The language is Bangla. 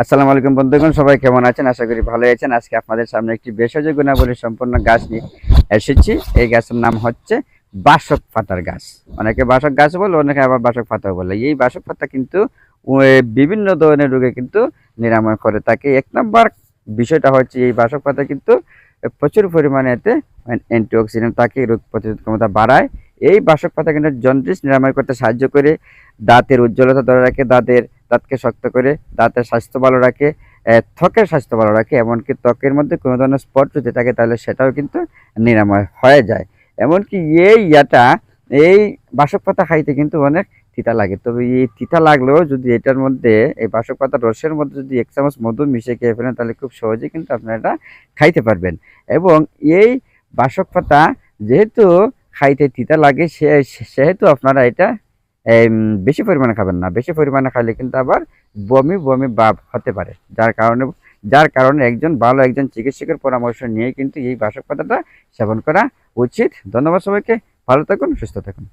আসসালামু আলাইকুম বন্ধুগণ, সবাই কেমন আছেন? আশা করি ভালো আছেন। আজকে আপনাদের সামনে একটি ভেষজ গুণাবলী সম্পন্ন গাছ নিয়ে এসেছি। এই গাছের নাম হচ্ছে বাসক পাতার গাছ। অনেকে বাসক গাছ বলে, অনেকে আবার বাসক পাতা বলে। এই বাসক পাতা কিন্তু বিভিন্ন ধরনের রোগে কিন্তু নিরাময় করে থাকে। এক নম্বর বিষয়টা হচ্ছে, এই বাসক পাতা কিন্তু প্রচুর পরিমাণে এতে অ্যান্টিঅক্সিডেন্ট থাকে, রোগ প্রতিরোধ ক্ষমতা বাড়ায়। এই বাসক পাতা কিন্তু জন্ডিস নিরাময় করতে সাহায্য করে। দাঁতের উজ্জ্বলতা ধরে রাখে, দাঁতের দাঁতকে শক্ত করে, দাঁতের স্বাস্থ্য ভালো রাখে ত্বকের স্বাস্থ্য ভালো রাখে, এমনকি ত্বকের মধ্যে কোনো ধরনের স্পট যদি থাকে তাহলে সেটাও কিন্তু নিরাময় হয়ে যায়। এমনকি এই ইয়াটা, এই বাসক পাতা খাইতে কিন্তু অনেক তিতা লাগে। তবে এই তিতা লাগলেও যদি এটার মধ্যে, এই বাসক পাতার রসের মধ্যে যদি এক চামচ মধু মিশিয়ে খেয়ে ফেলেন, তাহলে খুব সহজেই কিন্তু আপনারা এটা খাইতে পারবেন। এবং এই বাসক পাতা যেহেতু খাইতে তিতা লাগে সে, সেহেতু আপনারা এটা বেশি পরিমাণে খাবেন না। বেশি পরিমাণে খাইলে কিন্তু আবার বমি বমি ভাব হতে পারে। যার কারণে যার কারণে একজন ভালো একজন চিকিৎসকের পরামর্শ নিয়ে কিন্তু এই বাসক পাতাটা সেবন করা উচিত। ধন্যবাদ সবাইকে। ভালো থাকুন, সুস্থ থাকুন।